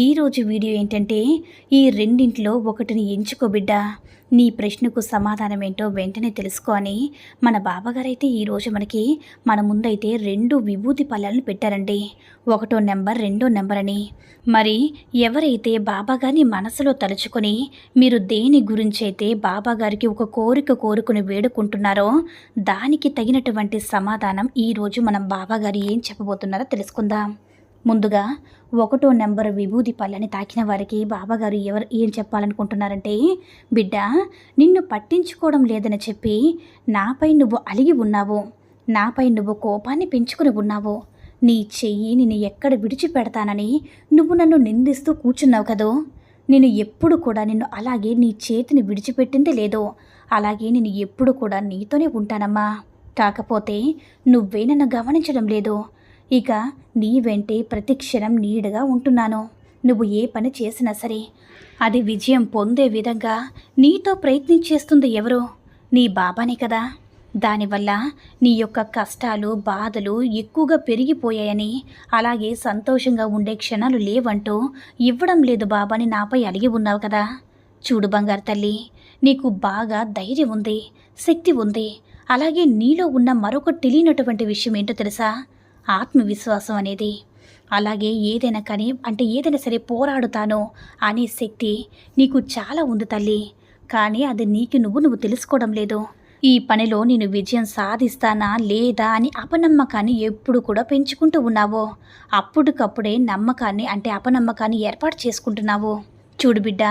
ఈరోజు వీడియో ఏంటంటే ఈ రెండింటిలో ఒకటిని ఎంచుకో బిడ్డ. నీ ప్రశ్నకు సమాధానం ఏంటో వెంటనే తెలుసుకో అని మన బాబాగారైతే ఈరోజు మనకి మన ముందైతే రెండు విభూతి పళ్ళాలను పెట్టారండి. ఒకటో నెంబర్ రెండో నెంబర్ అని. మరి ఎవరైతే బాబాగారిని మనసులో తలుచుకొని మీరు దేని గురించి అయితే బాబాగారికి ఒక కోరిక కోరుకుని వేడుకుంటున్నారో దానికి తగినటువంటి సమాధానం ఈరోజు మనం బాబాగారు ఏం చెప్పబోతున్నారో తెలుసుకుందాం. ముందుగా ఒకటో నెంబర్ విభూది పళ్ళని తాకిన వారికి బాబాగారు ఎవరు ఏం చెప్పాలనుకుంటున్నారంటే బిడ్డ నిన్ను పట్టించుకోవడం లేదని చెప్పి నాపై నువ్వు అలిగి ఉన్నావు. నాపై నువ్వు కోపాన్ని పెంచుకుని ఉన్నావు. నీ చెయ్యి నిన్ను ఎక్కడ విడిచిపెడతానని నువ్వు నన్ను నిందిస్తూ కూర్చున్నావు కదూ? నేను ఎప్పుడు కూడా నిన్ను అలాగే నీ చేతిని విడిచిపెట్టింది లేదో అలాగే నేను ఎప్పుడు కూడా నీతోనే ఉంటానమ్మా. కాకపోతే నువ్వే నన్ను గమనించడం లేదు. ఇక నీ వెంటే ప్రతి క్షణం నీడగా ఉంటున్నాను. నువ్వు ఏ పని చేసినా సరే అది విజయం పొందే విధంగా నీతో ప్రయత్నించేస్తుంది ఎవరు? నీ బాబానే కదా. దానివల్ల నీ యొక్క కష్టాలు బాధలు ఎక్కువగా పెరిగిపోయాయని అలాగే సంతోషంగా ఉండే క్షణాలు లేవంటూ ఇవ్వడం లేదు బాబాని నాపై అలిగి ఉన్నావు కదా. చూడు బంగారు తల్లి నీకు బాగా ధైర్యం ఉంది శక్తి ఉంది. అలాగే నీలో ఉన్న మరొక తెలియనటువంటి విషయం ఏంటో తెలుసా? ఆత్మవిశ్వాసం అనేది. అలాగే ఏదైనా కానీ అంటే ఏదైనా సరే పోరాడుతానో అనే శక్తి నీకు చాలా ఉంది తల్లి. కానీ అది నీకు నువ్వు నువ్వు తెలుసుకోవడం లేదు. ఈ పనిలో నేను విజయం సాధిస్తానా లేదా అని అపనమ్మకాన్ని ఎప్పుడు కూడా పెంచుకుంటూ ఉన్నావో. అప్పటికప్పుడే నమ్మకాన్ని అంటే అపనమ్మకాన్ని ఏర్పాటు చేసుకుంటున్నావు. చూడు బిడ్డ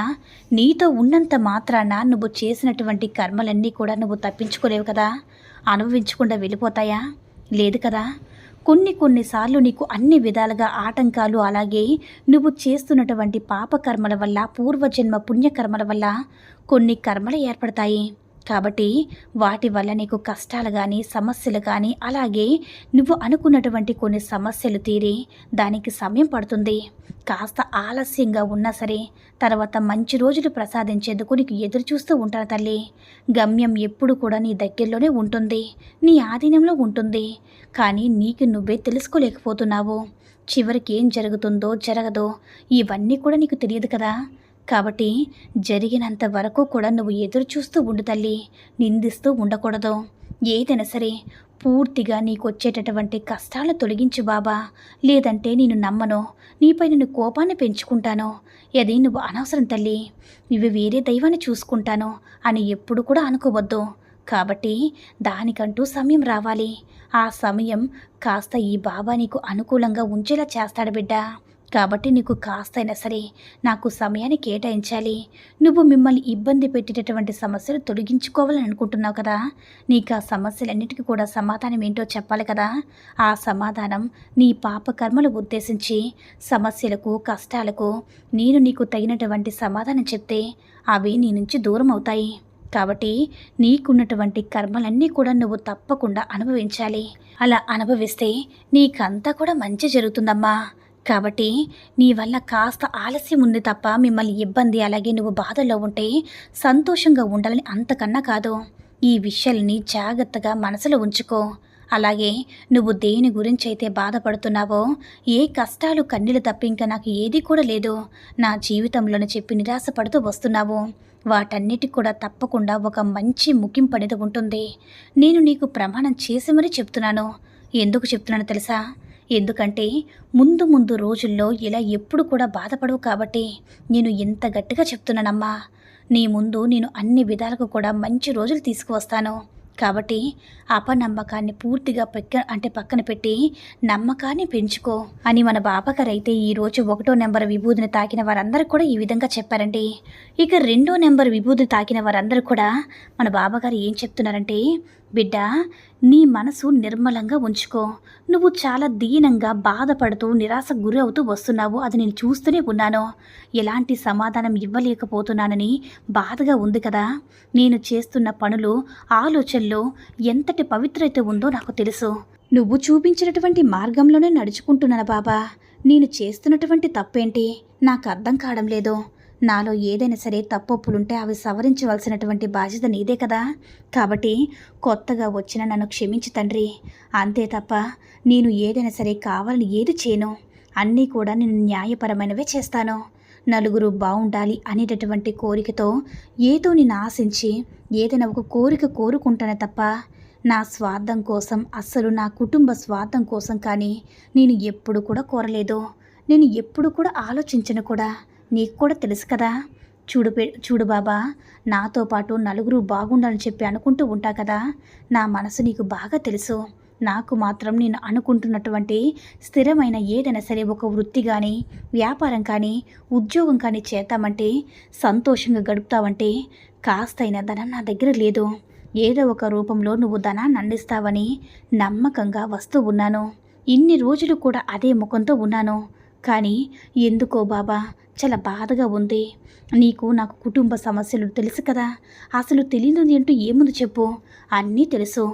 నీతో ఉన్నంత మాత్రాన నువ్వు చేసినటువంటి కర్మలన్నీ కూడా నువ్వు తప్పించుకోలేవు కదా. అనుభవించకుండా వెళ్ళిపోతాయా? లేదు కదా. కొన్ని కొన్నిసార్లు నీకు అన్ని విధాలుగా ఆటంకాలు అలాగే నువ్వు చేస్తున్నటువంటి పాపకర్మల వల్ల పూర్వజన్మ పుణ్యకర్మల వల్ల కొన్ని కర్మలు ఏర్పడతాయి. కాబట్టి వాటి వల్ల నీకు కష్టాలు కానీ సమస్యలు కానీ అలాగే నువ్వు అనుకున్నటువంటి కొన్ని సమస్యలు తీరి దానికి సమయం పడుతుంది. కాస్త ఆలస్యంగా ఉన్నా సరే తర్వాత మంచి రోజులు ప్రసాదించేందుకు నీకు ఎదురు చూస్తూ ఉంటాను తల్లి. గమ్యం ఎప్పుడు కూడా నీ దగ్గరలోనే ఉంటుంది. నీ ఆధీనంలో ఉంటుంది. కానీ నీకు నువ్వే తెలుసుకోలేకపోతున్నావు. చివరికి ఏం జరుగుతుందో జరగదో ఇవన్నీ కూడా నీకు తెలియదు కదా. కాబట్టి జరిగినంత వరకు కూడా నువ్వు ఎదురు చూస్తూ ఉండు తల్లి. నిందిస్తూ ఉండకూడదు. ఏదైనా సరే పూర్తిగా నీకు వచ్చేటటువంటి కష్టాలను తొలగించు బాబా. లేదంటే నేను నమ్మను. నీపై నేను కోపాన్ని పెంచుకుంటాను. అది నువ్వు అనవసరం తల్లి. ఇవి వేరే దైవాన్ని చూసుకుంటాను అని ఎప్పుడు కూడా అనుకోవద్దు. కాబట్టి దానికంటూ సమయం రావాలి. ఆ సమయం కాస్త ఈ బాబా నీకు అనుకూలంగా ఉంచేలా చేస్తాడు బిడ్డ. కాబట్టి నీకు కాస్తైనా సరే నాకు సమయాన్ని కేటాయించాలి. నువ్వు మిమ్మల్ని ఇబ్బంది పెట్టేటటువంటి సమస్యలు తొలగించుకోవాలని అనుకుంటున్నావు కదా. నీకు ఆ సమస్యలన్నిటికీ కూడా సమాధానం ఏంటో చెప్పాలి కదా. ఆ సమాధానం నీ పాప కర్మలు ఉద్దేశించి సమస్యలకు కష్టాలకు నేను నీకు తగినటువంటి సమాధానం చెప్తే అవి నీ నుంచి దూరం అవుతాయి. కాబట్టి నీకున్నటువంటి కర్మలన్నీ కూడా నువ్వు తప్పకుండా అనుభవించాలి. అలా అనుభవిస్తే నీకంతా కూడా మంచి జరుగుతుందమ్మా. కాబట్టి నీ వల్ల కాస్త ఆలస్యం ఉంది తప్ప మిమ్మల్ని ఇబ్బంది అలాగే నువ్వు బాధల్లో ఉంటే సంతోషంగా ఉండాలని అంతకన్నా కాదు. ఈ విషయాల్ని జాగ్రత్తగా మనసులో ఉంచుకో. అలాగే నువ్వు దేని గురించి అయితే బాధపడుతున్నావో ఏ కష్టాలు కన్నీళ్ళు తప్ప ఇంకా నాకు ఏది కూడా లేదు. నా జీవితంలోని చెప్పి నిరాశపడుతూ వస్తున్నావు. వాటన్నిటికి కూడా తప్పకుండా ఒక మంచి ముగింపు అనేది ఉంటుంది. నేను నీకు ప్రమాణం చేసి మరీ చెప్తున్నాను. ఎందుకు చెప్తున్నాను తెలుసా? ఎందుకంటే ముందు ముందు రోజుల్లో ఇలా ఎప్పుడు కూడా బాధపడవు కాబట్టి నేను ఎంత గట్టిగా చెప్తున్నానమ్మా. నీ ముందు నేను అన్ని విధాలకు కూడా మంచి రోజులు తీసుకువస్తాను. కాబట్టి అపనమ్మకాన్ని పూర్తిగా పక్క అంటే పక్కన పెట్టి నమ్మకాన్ని పెంచుకో అని మన బాబాగారు అయితే ఈరోజు ఒకటో నెంబర్ విభూతిని తాకిన వారందరూ కూడా ఈ విధంగా చెప్పారండి. ఇక రెండో నెంబర్ విభూతిని తాకిన వారందరూ కూడా మన బాబాగారు ఏం చెప్తున్నారంటే బిడ్డ నీ మనసు నిర్మలంగా ఉంచుకో. నువ్వు చాలా దీనంగా బాధపడుతూ నిరాశ గురి అవుతూ వస్తున్నావు. అది నేను చూస్తూనే ఉన్నాను. ఎలాంటి సమాధానం ఇవ్వలేకపోతున్నానని బాధగా ఉంది కదా. నేను చేస్తున్న పనులు ఆలోచనలు ఎంతటి పవిత్రత ఉందో నాకు తెలుసు. నువ్వు చూపించినటువంటి మార్గంలోనే నడుచుకుంటున్నాను బాబా. నేను చేస్తున్నటువంటి తప్పేంటి? నాకు అర్థం కావడం లేదు. నాలో ఏదైనా సరే తప్పొప్పులుంటే అవి సవరించవలసినటువంటి బాధ్యత నీదే కదా. కాబట్టి కొత్తగా వచ్చిన నన్ను క్షమించి తండ్రి. అంతే తప్ప నేను ఏదైనా సరే కావాలని ఏది చేయను. అన్నీ కూడా నేను న్యాయపరమైనవే చేస్తాను. నలుగురు బాగుండాలి అనేటటువంటి కోరికతో ఏదో నేను ఆశించి ఏదైనా ఒక కోరిక కోరుకుంటానే తప్ప నా స్వార్థం కోసం అస్సలు నా కుటుంబ స్వార్థం కోసం కానీ నేను ఎప్పుడు కూడా కోరలేదు. నేను ఎప్పుడు కూడా ఆలోచించను కూడా. నీకు కూడా తెలుసు కదా. చూడు చూడు బాబా నాతో పాటు నలుగురు బాగుండాలని చెప్పి అనుకుంటూ ఉంటా కదా. నా మనసు నీకు బాగా తెలుసు. నాకు మాత్రం నేను అనుకుంటున్నటువంటి స్థిరమైన ఏదైనా సరే ఒక వృత్తి కానీ వ్యాపారం కానీ ఉద్యోగం కానీ చేద్దామంటే సంతోషంగా గడుపుతావంటే కాస్తైన ధనం నా దగ్గర లేదు. ఏదో ఒక రూపంలో నువ్వు ధనాన్ని అందిస్తావని నమ్మకంగా వస్తూ ఉన్నాను. ఇన్ని రోజులు కూడా అదే ముఖంతో ఉన్నాను. కానీ ఎందుకో బాబా చాలా బాధగా ఉంది. నీకు నాకు కుటుంబ సమస్యలు తెలుసు కదా. అసలు తెలియనిది ఏంటో ఏముంది చెప్పు. అన్నీ తెలుసు.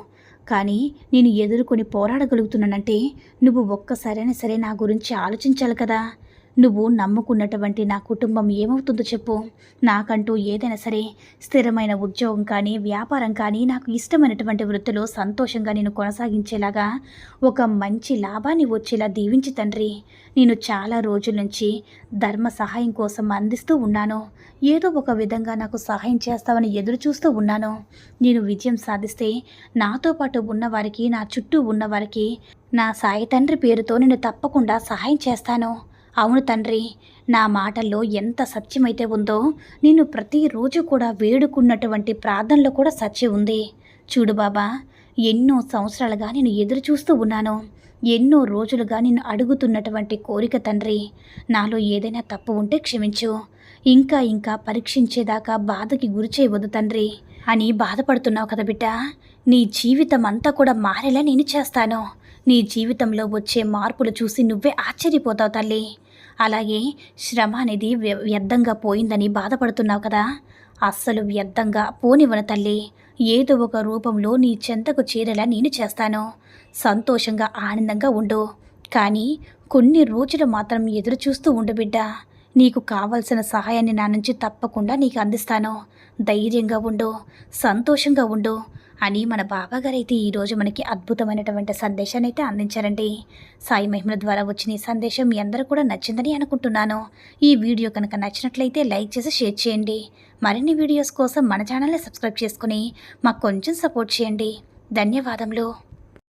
కానీ నేను ఎదుర్కొని పోరాడగలుగుతున్నానంటే నువ్వు ఒక్కసారైనా సరే నా గురించి ఆలోచించాలి కదా. నువ్వు నమ్ముకున్నటువంటి నా కుటుంబం ఏమవుతుందో చెప్పు. నాకంటూ ఏదైనా సరే స్థిరమైన ఉద్యోగం కానీ వ్యాపారం కానీ నాకు ఇష్టమైనటువంటి వృత్తిలో సంతోషంగా నేను కొనసాగించేలాగా ఒక మంచి లాభాన్ని వచ్చేలా దీవించి తండ్రి. నేను చాలా రోజుల నుంచి ధర్మ సహాయం కోసం అందిస్తూ ఉన్నాను. ఏదో ఒక విధంగా నాకు సహాయం చేస్తావని ఎదురు చూస్తూ ఉన్నాను. నేను విజయం సాధిస్తే నాతో పాటు ఉన్నవారికి నా చుట్టూ ఉన్నవారికి నా సాయి తండ్రి పేరుతో నేను తప్పకుండా సహాయం చేస్తాను. అవును తండ్రి నా మాటల్లో ఎంత సత్యమైతే ఉందో నేను ప్రతిరోజు కూడా వేడుకున్నటువంటి ప్రార్థనలో కూడా సత్యం ఉంది. చూడు బాబా ఎన్నో సంవత్సరాలుగా నేను ఎదురు చూస్తూ ఉన్నాను. ఎన్నో రోజులుగా నేను అడుగుతున్నటువంటి కోరిక తండ్రి నాలో ఏదైనా తప్పు ఉంటే క్షమించు. ఇంకా ఇంకా పరీక్షించేదాకా బాధకి గురి చేయవద్దు తండ్రి. అని బాధపడుతున్నావు కదా బిడ్డ నీ జీవితం అంతా కూడా మారేలా నేను చేస్తాను. నీ జీవితంలో వచ్చే మార్పులు చూసి నువ్వే ఆశ్చర్యపోతావు తల్లి. అలాగే శ్రమ అనేది వ్య- వ్యర్థంగా పోయిందని బాధపడుతున్నావు కదా? అస్సలు వ్యర్థంగా పోనివ్వను తల్లి. ఏదో ఒక రూపంలో నీ చెంతకు చేరేలా నేను చేస్తాను. సంతోషంగా ఆనందంగా ఉండు. కానీ కొన్ని రోజులు మాత్రం ఎదురు చూస్తూ ఉండు బిడ్డ. నీకు కావలసిన సహాయాన్ని నా నుంచి తప్పకుండా నీకు అందిస్తాను. ధైర్యంగా ఉండు. సంతోషంగా ఉండు. అని మన బాబాగారు అయితే ఈరోజు మనకి అద్భుతమైనటువంటి సందేశాన్ని అయితే అందించారండి. సాయి మహిమల ద్వారా వచ్చిన ఈ సందేశం మీ అందరూ కూడా నచ్చిందని అనుకుంటున్నాను. ఈ వీడియో కనుక నచ్చినట్లయితే లైక్ చేసి షేర్ చేయండి. మరిన్ని వీడియోస్ కోసం మన ఛానల్ని సబ్స్క్రైబ్ చేసుకుని మాకు కొంచెం సపోర్ట్ చేయండి. ధన్యవాదములు.